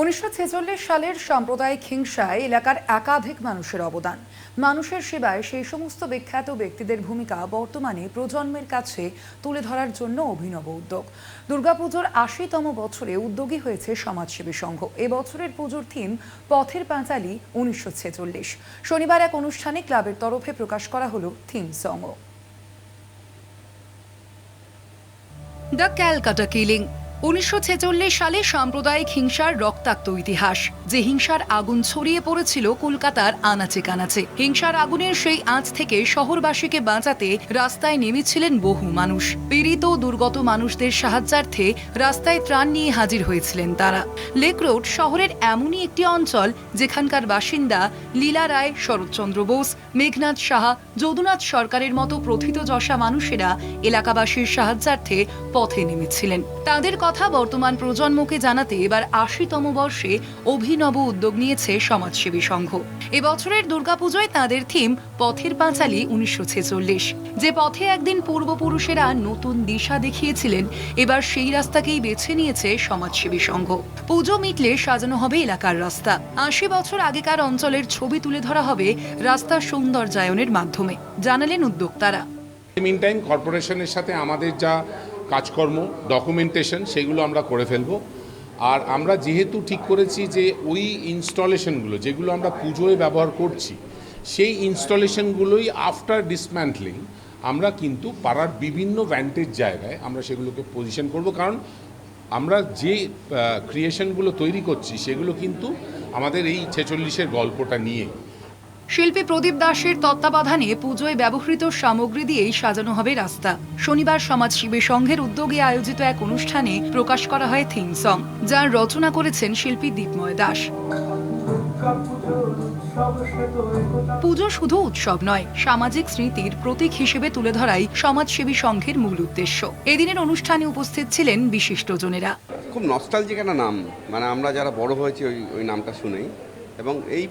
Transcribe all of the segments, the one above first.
উনিশশো সালের সাম্প্রদায়িক হিংসায় এলাকার একাধিক মানুষের অবদান। মানুষের সেবায় সেই সমস্ত বিখ্যাত ব্যক্তিদের ভূমিকা বর্তমানে প্রজন্মের কাছে তুলে ধরার জন্য অভিনব উদ্যোগ। দুর্গাপুজোর আশিতম বছরে উদ্যোগী হয়েছে সমাজসেবী সংঘ। এবছরের পুজোর থিম পথের পাঁচালী উনিশশো ছেচল্লিশ। শনিবার এক অনুষ্ঠানে ক্লাবের তরফে প্রকাশ করা হলো থিম সংও দ্য ক্যালকাটা কিলিং। উনিশশো ছেচল্লিশ সালে সাম্প্রদায়িক হিংসার রক্তাক্ত ইতিহাস, যে হিংসার আগুন ছড়িয়ে পড়েছিল কলকাতার আনাচে কানাচে হিংসার আগুনের সেই আঁচ থেকে শহরবাসীকে বাঁচাতে রাস্তায় নেমেছিলেন বহু মানুষ। পীড়িত দুর্গত মানুষদের সাহায্যার্থে রাস্তায় ত্রাণ নিয়ে হাজির হয়েছিলেন তারা। লেক রোড শহরের এমনই একটি অঞ্চল, যেখানকার বাসিন্দা লীলা রায়, শরৎচন্দ্র বোস মেঘনাথ সাহা, যদুনাথ সরকারের মতো প্রথিতযশা মানুষেরা এলাকাবাসীর সাহায্যার্থে পথে নেমেছিলেন। তাদের কথা বর্তমান প্রজন্মকে জানাতে এবার আশিতম বর্ষে অভিনব উদ্যোগ নিয়েছে সমাজসেবী সংঘ। এবছরের দুর্গাপুজোয় তাদের থিম পথের পাঁচালী উনিশশো ছেচল্লিশ। যে পথে একদিন পূর্বপুরুষেরা নতুন দিশা দেখিয়েছিলেন, এবার সেই রাস্তাকেই বেছে নিয়েছে সমাজসেবী সংঘ। পুজো মিটলে সাজানো হবে এলাকার রাস্তা। আশি বছর আগেকার অঞ্চলের ছবি তুলে ধরা হবে রাস্তার সৌন্দর্যায়নের মাধ্যমে, জানালেন উদ্যোক্তারা। মিন টাইম কর্পোরেশনের সাথে আমাদের যা কাজকর্ম ডকুমেন্টেশন সেগুলো আমরা করে ফেলব। আর আমরা যেহেতু ঠিক করেছি যে ওই ইনস্টলেশনগুলো যেগুলো আমরা পুজোয় ব্যবহার করছি, সেই ইনস্টলেশনগুলোই আফটার ডিসম্যান্টলিং আমরা কিন্তু পাড়ার বিভিন্ন ভ্যান্টেজ জায়গায় আমরা সেগুলোকে পজিশন করব। কারণ আমরা যে ক্রিয়েশনগুলো তৈরি করছি, সেগুলো কিন্তু আমাদের এই ছেচল্লিশের গল্পটা নিয়ে শিল্পী প্রদীপ দাসের তত্ত্বাবধানে পুজোয় ব্যবহৃত সামগ্রী দিয়েই সাজানো হবে রাস্তা। শনিবার সমাজসেবী সংঘের উদ্যোগে আয়োজিত এক অনুষ্ঠানে প্রকাশ করা হয় থিম সং যার রচনা করেছেন শিল্পী দীপময় দাস। পুজো শুধু উৎসব নয়, সামাজিক স্মৃতির প্রতীক হিসেবে তুলে ধরাই সমাজসেবী সংঘের মূল উদ্দেশ্য। এদিনের অনুষ্ঠানে উপস্থিত ছিলেন বিশিষ্টজনেরা। খুব নস্টালজিক একটা নাম। মানে আমরা যারা বড় হয়েছি ওই ওই নামটা শুনেই। এবং এই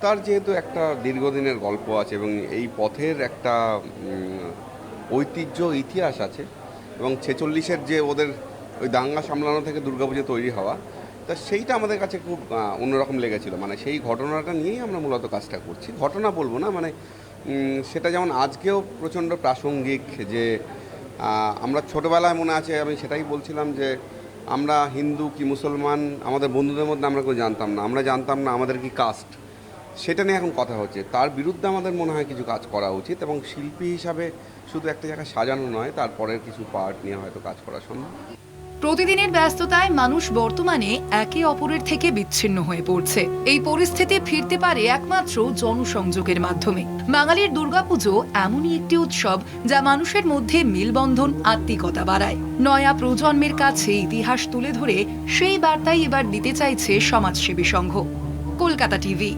পথটার যেহেতু একটা দীর্ঘদিনের গল্প আছে এবং এই পথের একটা ঐতিহ্য, ইতিহাস আছে এবং ছেচল্লিশের যে ওদের ওই দাঙ্গা সামলানো থেকে দুর্গাপুজো তৈরি হওয়া, তা সেইটা আমাদের কাছে খুব অন্যরকম লেগেছিল। মানে সেই ঘটনাটা নিয়েই আমরা মূলত কাজটা করছি। ঘটনা বলব না মানে সেটা যেমন আজকেও প্রচণ্ড প্রাসঙ্গিক যে আমরা ছোটোবেলায় মনে আছে, আমি সেটাই বলছিলাম যে, আমরা হিন্দু কি মুসলমান, আমাদের বন্ধুদের মধ্যে আমরা কেউ জানতাম না। আমরা জানতাম না আমাদের কি কাস্ট সেটা নিয়ে এখন কথা হচ্ছে। তার বিরুদ্ধে আমাদের মনে হয় কিছু কাজ করা উচিত এবং শিল্পী হিসাবে শুধু একটা জায়গায় সাজানো নয় তারপরের কিছু পার্ট নিয়ে হয়তো কাজ করা সম্ভব। প্রতিদিনের ব্যস্ততায় মানুষ বর্তমানে একে অপরের থেকে বিচ্ছিন্ন হয়ে পড়ছে। এই পরিস্থিতি ফিরতে পারে একমাত্র জনসংযোগের মাধ্যমে। বাঙালির দুর্গাপুজো এমনই একটি উৎসব যা মানুষের মধ্যে মেলবন্ধন, আত্মিকতা বাড়ায়। নয়া প্রজন্মের কাছে ইতিহাস তুলে ধরে সেই বার্তাই এবার দিতে চাইছে সমাজসেবী সংঘ। কলকাতা টিভি।